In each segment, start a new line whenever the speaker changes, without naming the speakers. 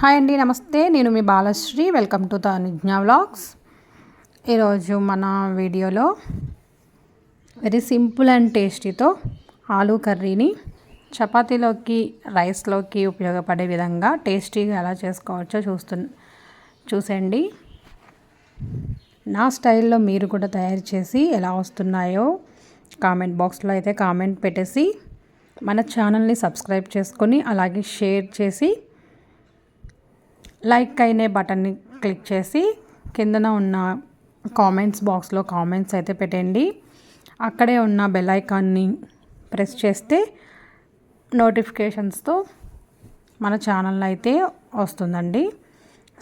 Hi అండి నమస్తే. నేను మీ Balasri. Welcome to the Nijna vlogs ఈరోజు మన వీడియోలో వెరీ సింపుల్ అండ్ టేస్టీతో ఆలూ కర్రీని చపాతీలోకి రైస్లోకి ఉపయోగపడే విధంగా టేస్టీగా ఎలా చేసుకోవచ్చో చూస్తు చూసండి నా స్టైల్లో మీరు కూడా తయారు చేసి ఎలా వస్తున్నాయో కామెంట్ బాక్స్లో అయితే కామెంట్ పెట్టేసి మన ఛానల్ని సబ్స్క్రైబ్ చేసుకొని అలాగే షేర్ చేసి లైక్ అయినే బటన్ని క్లిక్ చేసి కిందన ఉన్న కామెంట్స్ బాక్స్లో కామెంట్స్ అయితే పెట్టండి. అక్కడే ఉన్న బెల్ ఐకాన్ని ప్రెస్ చేస్తే నోటిఫికేషన్స్తో మన ఛానల్ అయితే వస్తుందండి.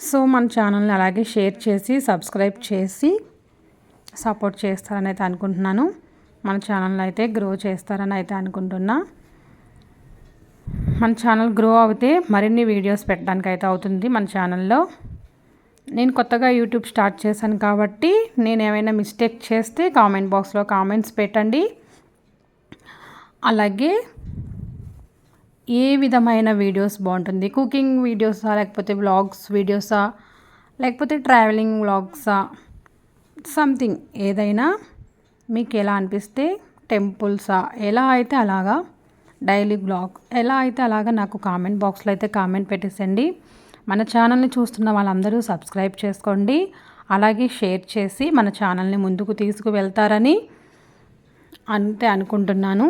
సో మన ఛానల్ని అలాగే షేర్ చేసి సబ్స్క్రైబ్ చేసి సపోర్ట్ చేస్తారని అయితే అనుకుంటున్నాను. మన ఛానల్ అయితే గ్రో చేస్తారని అయితే అనుకుంటున్నా. మన ఛానల్ గ్రో అవుతే మరిన్ని వీడియోస్ పెట్టడానికి అయితే అవుతుంది మన ఛానల్లో. నేను కొత్తగా యూట్యూబ్ స్టార్ట్ చేశాను కాబట్టి నేను ఏమైనా మిస్టేక్ చేస్తే కామెంట్ బాక్స్లో కామెంట్స్ పెట్టండి. అలాగే ఏ విధమైన వీడియోస్ బాగుంటుంది? కుకింగ్ వీడియోసా లేకపోతే వ్లాగ్స్ వీడియోసా లేకపోతే ట్రావెలింగ్ వ్లాగ్సా సంథింగ్ ఏదైనా మీకు ఎలా అనిపిస్తే టెంపుల్సా ఎలా అయితే అలాగా డైలీ బ్లాగ్. ఎలా అయితే అలాగా నాకు కామెంట్ బాక్స్లో అయితే కామెంట్ పెట్టేసండి. మన ఛానల్ని చూస్తున్న వాళ్ళందరూ సబ్స్క్రైబ్ చేసుకోండి. అలాగే షేర్ చేసి మన ఛానల్ని ముందుకు తీసుకువెళ్తారని అంతే అనుకుంటున్నాను.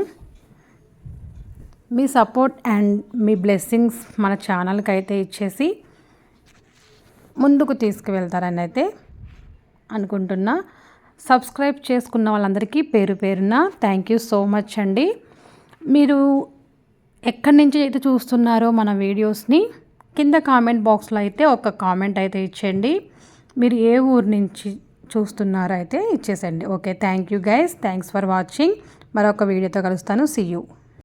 మీ సపోర్ట్ అండ్ మీ బ్లెస్సింగ్స్ మన ఛానల్కి అయితే ఇచ్చేసి ముందుకు తీసుకువెళ్తారని అయితే అనుకుంటున్నా. సబ్స్క్రైబ్ చేసుకున్న వాళ్ళందరికీ పేరు పేరున థ్యాంక్ యూ సో మచ్ అండి. మీరు ఎక్కడి నుంచి అయితే చూస్తున్నారో మన వీడియోస్ని కింద కామెంట్ బాక్స్లో అయితే ఒక కామెంట్ అయితే ఇచ్చేయండి. మీరు ఏ ఊరు నుంచి చూస్తున్నారో అయితే ఇచ్చేసండి okay thank you guys. Thanks for watching. మరొక వీడియోతో కలుస్తాను. See you